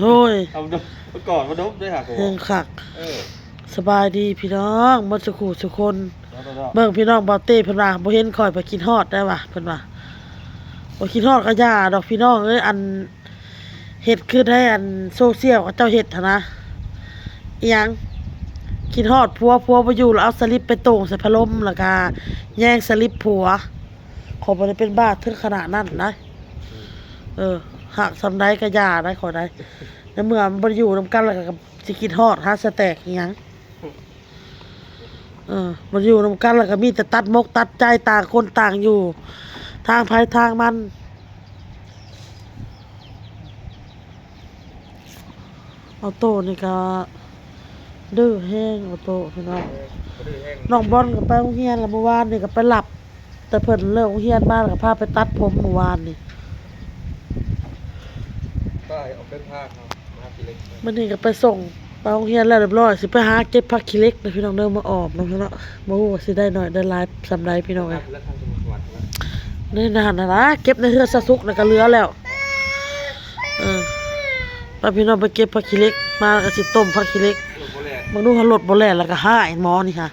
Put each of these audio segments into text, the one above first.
โอ้ยเอาดมก่อนมาดมด้วยค่ะผมเรื่องคัก เออสบายดีพี่น้องบ่สุขุสุคน แล้วก็เบิ่งพี่น้องบ่าวเต้เพิ่นว่าบ่เห็นข่อยไปกินฮอดได้ว่ะเพิ่นว่าบ่กินฮอดก็ย่าดอกพี่น้องเอ้ยอันเฮ็ดคือให้อันโซเชียลเขาเจ้าเฮ็ดหั้นนะอีหยังกินฮอดผัวผัวบ่อยู่แล้วเอาสลิปไปโต่งใส่พัดลมแล้วก็แย่งสลิปผัวขอยบ่ได้เป็นบ้าถึงขนาดนั้นนะเออ หักซำใดก็ยาได้ขอได้ในเมื่อมันบ่อยู่นํกันแล้วก็สิกินฮอดหาสแต็กอีหยังเออมันอยู่นำกันแล้วก็มีแต่ตัดมกตัดใจต่างคนต่างอยู่ ทางภายทางมันเอาโต้นี่ก็ดื้อแห้งเอาโต้พี่น้องน้องบอลก็ไปโรงเรียนแล้วเมื่อวานนี่ก็ไปหลับ แต่เพิ่นเลิกโรงเรียนมาแล้วก็พาไปตัดผมเมื่อวานนี่ เป็นภาคครับภาคทีเล็กมื้อนี้ก็ไปส่งไปโรงเรียนแล้วเรียบร้อยสิไปหาเก็บผักขี้เหล็กนะพี่น้องเด้อมาออมนะพี่น้องบ่ฮู้ว่าสิได้น้อยได้หลายสำใดพี่น้องเอ้ยแล้วทางจังหวัดแล้วนี่นานนะนะเก็บในเฮือสะซุกนะก็เหลือแล้วเออป้าพี่น้องไปเก็บผักขี้เหล็กมาก็สิต้มผักขี้เหล็กลูกโบแลนมึงดูหันรถบ่แล่นแล้วก็หายหมอนี่ค่ะ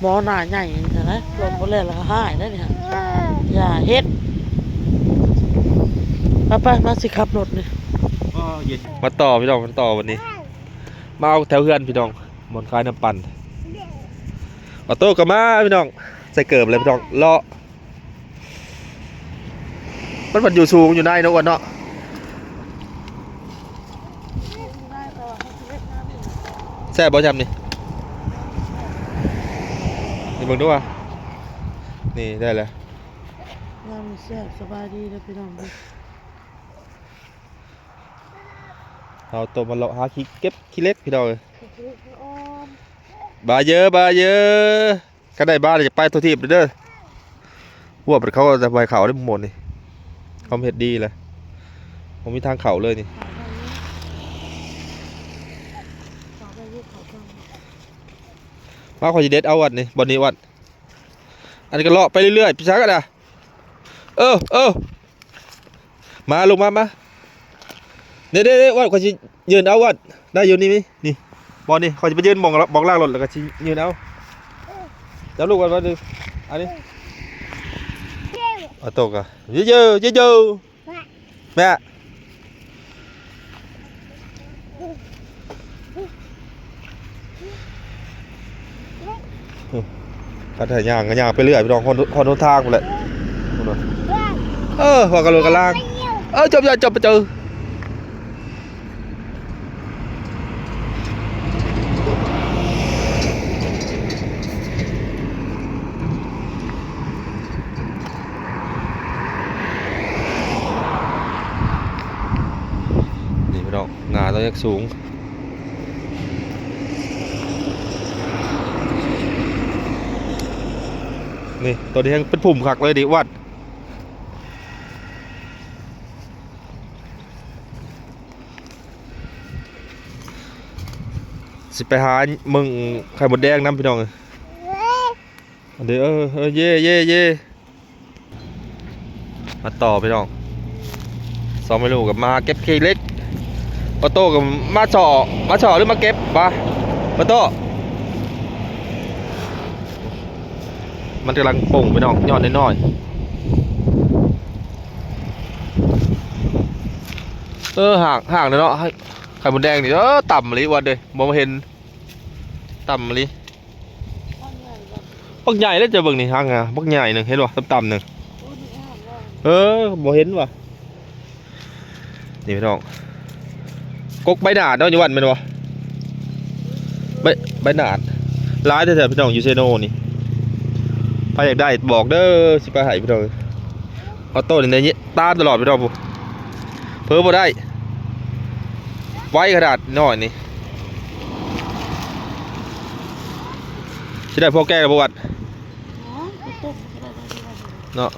หมอหน้าใหญ่นี่ค่ะนะรถบ่แล่นแล้วก็หายได้นี่ค่ะอย่าเฮ็ดไปไปมาสิขับรถนี่ ก็เย็นมาต่อพี่น้องมาต่อวันนี้ มาเอาแถวเฮือนพี่น้องบนคลายน้ำปั่นออโต้ก็มาพี่น้องใส่เกิบเลยพี่น้องเลาะมันมันอยู่สูงอยู่ในเนะวันเนาะแซ่บบ่จำนี่นี่มึงดูว่านี่ได้แล้วยามแซ่บสบายดีเด้อพี่น้อง เด้อเอาตัวมาเลาะหาขี้เก็บขี้เล็กพี่น้องเอ้ยอ้อมบาเยอะบาเยอะก็ได้บ้านจะไปตัวทีบเด้อหัวเป็นเขาจะไปเขาได้หมดนี่เขาเห็ดดีเลยผมมีทางเขาเลยนี่ฝากไว้ลูกเขาฟังมาขอจีเด็ดเอาวัดนี่บอลนี้วัด อันนี้ก็เลาะไปเรื่อยๆพี่ช้ากันนะเออเออมาลงมามา เดี๋ยวเดี๋ยวเดี๋ยววัดขอจียืนเอาวัดได้อยู่นี่มั้ยนี่บอลนี่ขอจะไปยืนมองบอกล่างรถแล้วก็จียืนเอาเดี๋ยวลูกวัดวัดดูอันนี้เอาตกอะเยอะเยอะเยอะเยอะแม่ก็ถ่ายย่างก็ย่างไปเรื่อยพี่น้องคนคนโนทางหมดเลยเออหัวกระโหลกกะล่างเออจบจบจบไปเจอนี่พี่น้องากสูง นี่ตัวนี้ยังเป็นผุ่มขักเลยดิวัดสิไปหามึงไข่มดแดงน้ำพี่น้องเดี๋ยวเออเออเย่เย่เย่มาต่อพี่น้องสองไม่รู้กับมาเก็บเคเล็ก ออโต้กับมาเจาะมาเจาะหรือมาเก็บปะออโต้มันกำลังป่งพี่น้องยอดน้อยเออห่างห่างเนาะให้ไข่มดแดงนี่เออต่ำเลยวันเลยมองม่เห็นต่ำเลยบักใหญ่แล้วจะเบิ่งนี่ทางอะบักใหญ่หนึ่งเห็นบ่ต่ำๆหนึ่งเออบ่เห็นว่ะนี่พี่น้อง กกใบหนาดเนาะอยู่วันแม่นบ่ใบใบหนาดร้ายแท้ๆพี่น้องยูเซโนนี่ใครอยากได้บอกเด้อสิไปให้พี่น้องออโต้นี่ในนี้ตามตลอดพี่น้องผู้เพิ่มบ่ได้ ไว้ขนาดน้อยนี่สิได้พอแก้กับประวัติเนาะ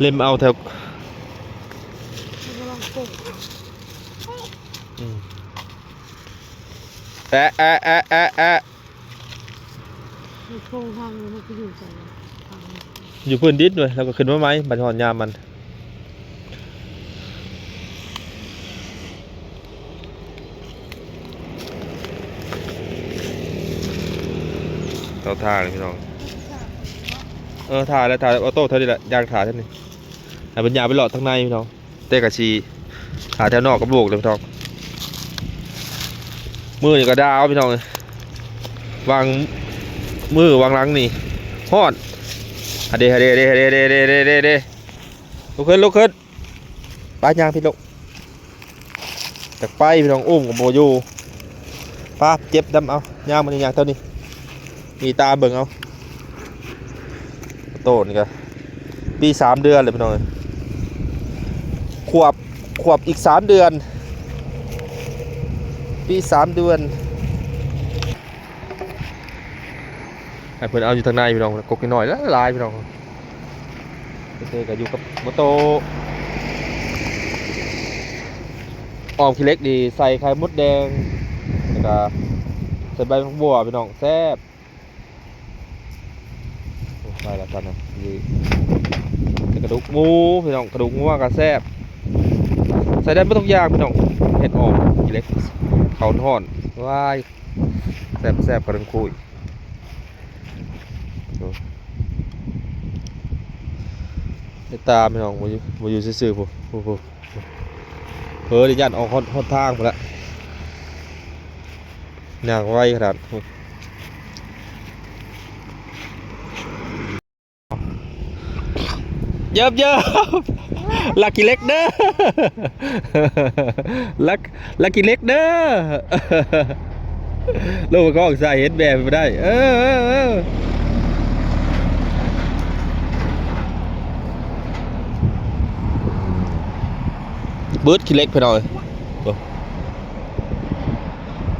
เล่มเอาแถว แอะแอะแอะแอะออยู่แต่อพื้นดินด้วยแล้วก็ขึ้นมาไหมบัรหอนยามันเราท่าเลยพี่น้อง เออถ่ายแล้วท่ายออโต้เท่านี้แหละยางถ่าเท่านี้แต่บรรยาไปหลอดทั้งในพี่น้อง เต้กะชีถ่ายแถวนอกกับลูกเลยพี่น้อง มือนี่ก็ดาวพี่น้องเลยวางมือวางหลังนี่ฮอดอะเดอะเดอะเดอะเดอะเดอะเดอะเดอะเดอะเดลุกขึ้นลุกขึ้นป้ายางพี่ลูกจากไปพี่น้องอุ้มกับโบยูป้าเจ็บดำเอายางมันยางเท่านี้มีตาเบิ่งเอาโตนี่ก็ปีสามเดือนเลยพี่น้องขวบขวบอีกสามเดือน ปีสามเดือนให้เพื่อนเอาอยู่ทางในพี่น้องกกนิดหน่อยแล้วลายพี่น้องเด็กๆก็อยู่กับมอโตออมขี้เล็กดีใส่ไข่มดแดงแล้วก็ใส่ใบมะบัวพี่น้องแซ่บไปแล้วกันนะนี่กระดูกหมูพี่น้องกระดูกหมูกระแซบใส่ได้ไม่ต้องยากพี่น้อง เห็ดออกอีเล็กเขาทอนว้ายแซบแซบกระดึงคุยตาพี่น้องมาอยู่มาอยู่ซื่อๆผู้ผู้ผู้เฮ้ยดิยันออกฮอดฮอดทางไปแล้วนางไวขนาดเยิบเยิบ ลักกี้เล็กเด้อลักลักกี้เล็กเด้อลูกก็ออกสายเห็นแบบไปได้ เออเออเออบิร์ดขี้เล็กไปหน่อยโอ้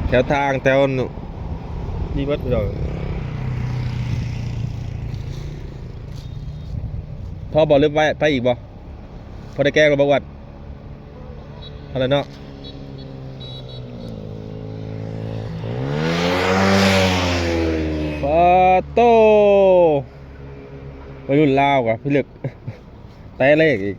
แถวทางแถวนี่เบิร์ดไปหน่อยพ่อบอกเริ่มไปไปอีกบ่ พอได้แกล้งเราบอกวัดอะไรเนาะปาโตวัยรุ่นลาวกะพี่เลึกแต่เลขอีก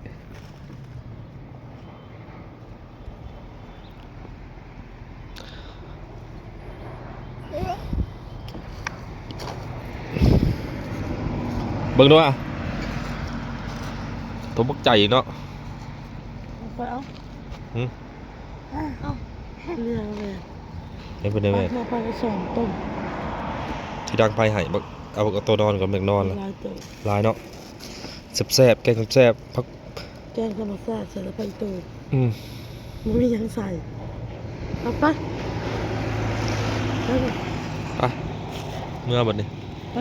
เบิ่งดูอะตัวบักใจเนาะ ไปเอาหืมเอาเรื่องเลยเห็นเป็นได้ไหมเราไปสอนต้มที่ดังไฟไห้บักเอาบักเอาตัวนอนก่อนแมกนอนละลายเตยลายเนาะแซ่บๆแกงแซ่บๆพักแกงขนมแซ่บใส่แล้วไปเตยอืมมันมีหยังใส่เอาไปไปเลยไปเมื่อบัดนี้ไป